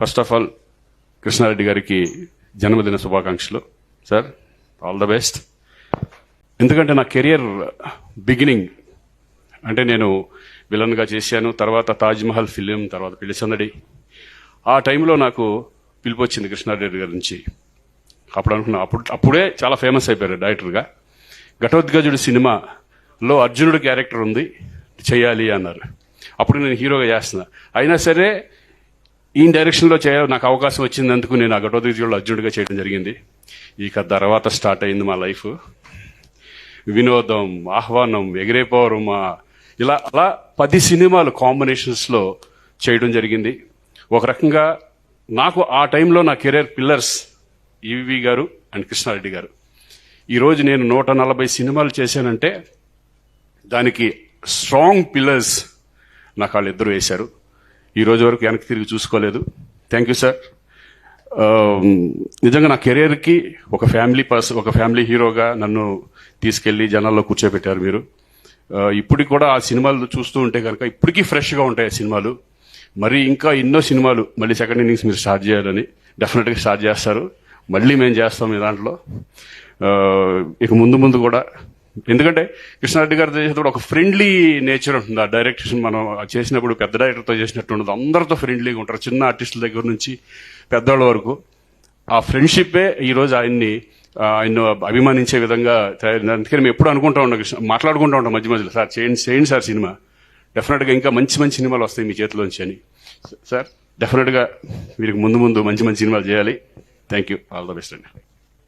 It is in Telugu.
ఫస్ట్ ఆఫ్ ఆల్ కృష్ణారెడ్డి గారికి జన్మదిన శుభాకాంక్షలు సార్ ఆల్ ద బెస్ట్ ఎందుకంటే నా కెరియర్ బిగినింగ్ అంటే నేను విలన్గా చేశాను తర్వాత తాజ్మహల్ ఫిలిం తర్వాత పెళ్ళి సందడి. ఆ టైంలో నాకు పిలుపు వచ్చింది కృష్ణారెడ్డి గారి నుంచి. అప్పుడు అనుకున్నా అప్పుడు అప్పుడే చాలా ఫేమస్ అయిపోయారు డైరెక్టర్గా ఘటోద్గజుడు సినిమాలో అర్జునుడు క్యారెక్టర్ ఉంది చేయాలి అన్నారు. అప్పుడు నేను హీరోగా చేస్తున్నా. అయినా సరే ఈ డైరెక్షన్లో చేయ నాకు అవకాశం వచ్చినందుకు నేను ఆ ఘటోద్గజుడు అర్జునుడిగా చేయడం జరిగింది. ఇక తర్వాత స్టార్ట్ అయింది మా లైఫ్ వినోదం ఆహ్వానం ఎగిరేపోవరు మా ఇలా అలా పది సినిమాలు కాంబినేషన్స్లో చేయడం జరిగింది. ఒక రకంగా నాకు ఆ టైంలో నా కెరీర్ పిల్లర్స్ ఈవి గారు అండ్ కృష్ణారెడ్డి గారు. ఈరోజు నేను నూట నలభై సినిమాలు చేశానంటే దానికి స్ట్రాంగ్ పిల్లర్స్ నాకు వాళ్ళిద్దరూ వేశారు. ఈ రోజు వరకు వెనక్కి తిరిగి చూసుకోలేదు. థ్యాంక్ యూ సార్ నిజంగా నా కెరీర్కి ఒక ఫ్యామిలీ పర్సన్ ఒక ఫ్యామిలీ హీరోగా నన్ను తీసుకెళ్ళి జనాల్లో కూర్చోబెట్టారు మీరు. Uh, ఇప్పటికి కూడా ఆ సినిమాలు చూస్తూ ఉంటే కనుక ఇప్పటికీ ఫ్రెష్గా ఉంటాయి ఆ సినిమాలు. మరి ఇంకా ఎన్నో సినిమాలు మళ్ళీ సెకండ్ ఇన్నింగ్స్ మీరు స్టార్ట్ చేయాలని డెఫినెట్గా స్టార్ట్ చేస్తారు. మళ్ళీ మేము చేస్తాం మీ దాంట్లో. Uh, ఇక ముందు ముందు కూడా ఎందుకంటే కృష్ణారెడ్డి గారితో చేసినప్పుడు ఒక ఫ్రెండ్లీ నేచర్ ఉంటుంది. ఆ డైరెక్షన్ మనం చేసినప్పుడు పెద్ద డైరెక్టర్తో చేసినట్టు ఉండదు. అందరితో ఫ్రెండ్లీగా ఉంటారు. చిన్న ఆర్టిస్టుల దగ్గర నుంచి పెద్దవాళ్ళ వరకు. ఆ ఫ్రెండ్షిప్పే ఈరోజు ఆయన్ని ఆయన అభిమానించే విధంగా తయారైంది. అందుకని మేము ఎప్పుడు అనుకుంటా ఉంటాం కృష్ణ మాట్లాడుకుంటూ ఉంటాం మధ్య మధ్యలో. సార్ చేయండి చేయండి సార్ సినిమా. డెఫినెట్గా ఇంకా మంచి మంచి సినిమాలు వస్తాయి మీ చేతిలోంచి అని. సార్ డెఫినెట్గా వీరికి ముందు ముందు మంచి మంచి సినిమాలు చేయాలి. Thank you. All the best అండి.